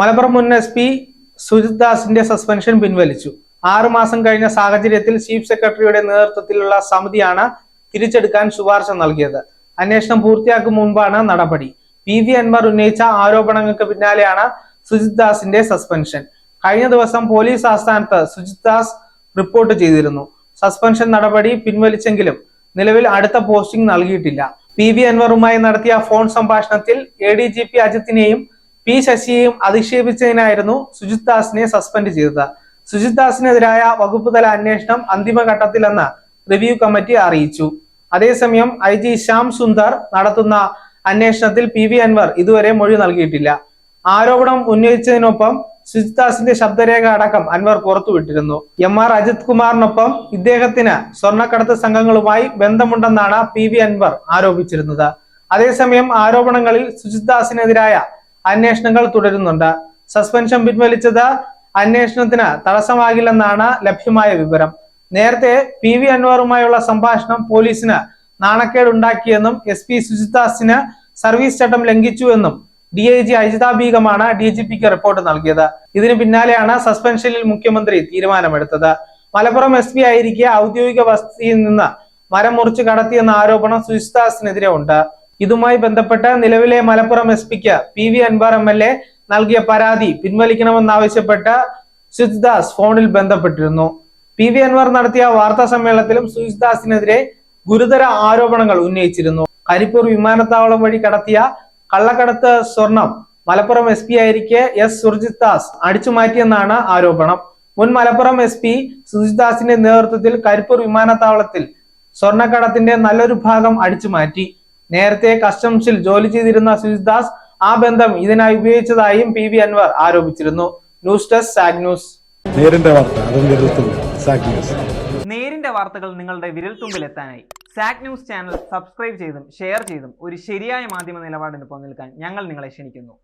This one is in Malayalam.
മലപ്പുറം മുൻ എസ് പി സുജിത് ദാസിന്റെ സസ്പെൻഷൻ പിൻവലിച്ചു. ആറുമാസം കഴിഞ്ഞ സാഹചര്യത്തിൽ ചീഫ് സെക്രട്ടറിയുടെ നേതൃത്വത്തിലുള്ള സമിതിയാണ് തിരിച്ചെടുക്കാൻ ശുപാർശ നൽകിയത്. അന്വേഷണം പൂർത്തിയാക്കും മുൻപാണ് നടപടി. പി വി അൻവർ ഉന്നയിച്ച ആരോപണങ്ങൾക്ക് പിന്നാലെയാണ് സുജിത് ദാസിന്റെ സസ്പെൻഷൻ. കഴിഞ്ഞ ദിവസം പോലീസ് ആസ്ഥാനത്ത് സുജിത് ദാസ് റിപ്പോർട്ട് ചെയ്തിരുന്നു. സസ്പെൻഷൻ നടപടി പിൻവലിച്ചെങ്കിലും നിലവിൽ അടുത്ത പോസ്റ്റിംഗ് നൽകിയിട്ടില്ല. പി വി അൻവറുമായി നടത്തിയ ഫോൺ സംഭാഷണത്തിൽ എ ഡി ജി പി അജിത്തിനെയും പി ശശിയെയും അധിക്ഷേപിച്ചതിനായിരുന്നു സുജിത് ദാസിനെ സസ്പെൻഡ് ചെയ്തത്. സുജിത് ദാസിനെതിരായ വകുപ്പ് തല അന്വേഷണം അന്തിമഘട്ടത്തിലെന്ന് റിവ്യൂ കമ്മിറ്റി അറിയിച്ചു. അതേസമയം ഐ ജി ശ്യാം സുന്ദർ നടത്തുന്ന അന്വേഷണത്തിൽ പി വി അൻവർ ഇതുവരെ മൊഴി നൽകിയിട്ടില്ല. ആരോപണം ഉന്നയിച്ചതിനൊപ്പം സുജിത് ദാസിന്റെ ശബ്ദരേഖ അടക്കം അൻവർ പുറത്തുവിട്ടിരുന്നു. എം ആർ അജിത് കുമാറിനൊപ്പം ഇദ്ദേഹത്തിന് സ്വർണക്കടത്ത് സംഘങ്ങളുമായി ബന്ധമുണ്ടെന്നാണ് പി വി അൻവർ ആരോപിച്ചിരുന്നത്. അതേസമയം ആരോപണങ്ങളിൽ സുജിത് ദാസിനെതിരായ അന്വേഷണങ്ങൾ തുടരുന്നുണ്ട്. സസ്പെൻഷൻ പിൻവലിച്ചത് അന്വേഷണത്തിന് തടസ്സമാകില്ലെന്നാണ് ലഭ്യമായ വിവരം. നേരത്തെ പി വി അൻവറുമായുള്ള സംഭാഷണം പോലീസിന് നാണക്കേടുണ്ടാക്കിയെന്നും എസ് പി സുജിതാസിന് സർവീസ് ചട്ടം ലംഘിച്ചുവെന്നും ഡി ഐ ജി അജിത ബീഗമാണ് ഡി ജി പിക്ക് റിപ്പോർട്ട് നൽകിയത്. ഇതിന് പിന്നാലെയാണ് സസ്പെൻഷനിൽ മുഖ്യമന്ത്രി തീരുമാനമെടുത്തത്. മലപ്പുറം എസ് പി ആയിരിക്കെ ഔദ്യോഗിക വസതിയിൽ നിന്ന് മരം മുറിച്ച് കടത്തിയെന്ന ആരോപണം സുജിതാസിനെതിരെ ഉണ്ട്. ഇതുമായി ബന്ധപ്പെട്ട് നിലവിലെ Malappuram S pick P V Anvar M L A നൽകിയ പരാതി പിൻവലിക്കണമെന്നാവശ്യപ്പെട്ട് സുജിത് ദാസ് ഫോണിൽ ബന്ധപ്പെട്ടിരുന്നു. പി വി അൻവർ നടത്തിയ വാർത്താ സമ്മേളനത്തിലും സുജിത് ദാസിനെതിരെ ഗുരുതര ആരോപണങ്ങൾ ഉന്നയിച്ചിരുന്നു. കരിപ്പൂർ വിമാനത്താവളം വഴി കടത്തിയ കള്ളക്കടത്ത് സ്വർണം മലപ്പുറം എസ് പി ആയിരിക്കെ എസ് സുർജിത് ദാസ് അടിച്ചുമാറ്റിയെന്നാണ് ആരോപണം. മുൻ മലപ്പുറം എസ് പി സുജിത് ദാസിന്റെ നേതൃത്വത്തിൽ കരിപ്പൂർ വിമാനത്താവളത്തിൽ സ്വർണക്കടത്തിന്റെ നല്ലൊരു ഭാഗം അടിച്ചുമാറ്റി. നേരത്തെ കസ്റ്റംസിൽ ജോലി ചെയ്തിരുന്ന സുജിദാസ് ആ ബന്ധം ഇതിനായി ഉപയോഗിച്ചതായും പി വി അൻവർ ആരോപിച്ചിരുന്നു. News desk Sag news. നേരിന്റെ സാഗ് വാർത്തകൾ നിങ്ങളുടെ വിരൽത്തുമ്പിൽ എത്താനായി. സാക് ന്യൂസ് ചാനൽ സബ്സ്ക്രൈബ് ചെയ്തും ഷെയർ ചെയ്തും ഒരു ശരിയായ മാധ്യമ നിലപാടിന് പോകാൻ ഞങ്ങൾ നിങ്ങളെ ക്ഷണിക്കുന്നു.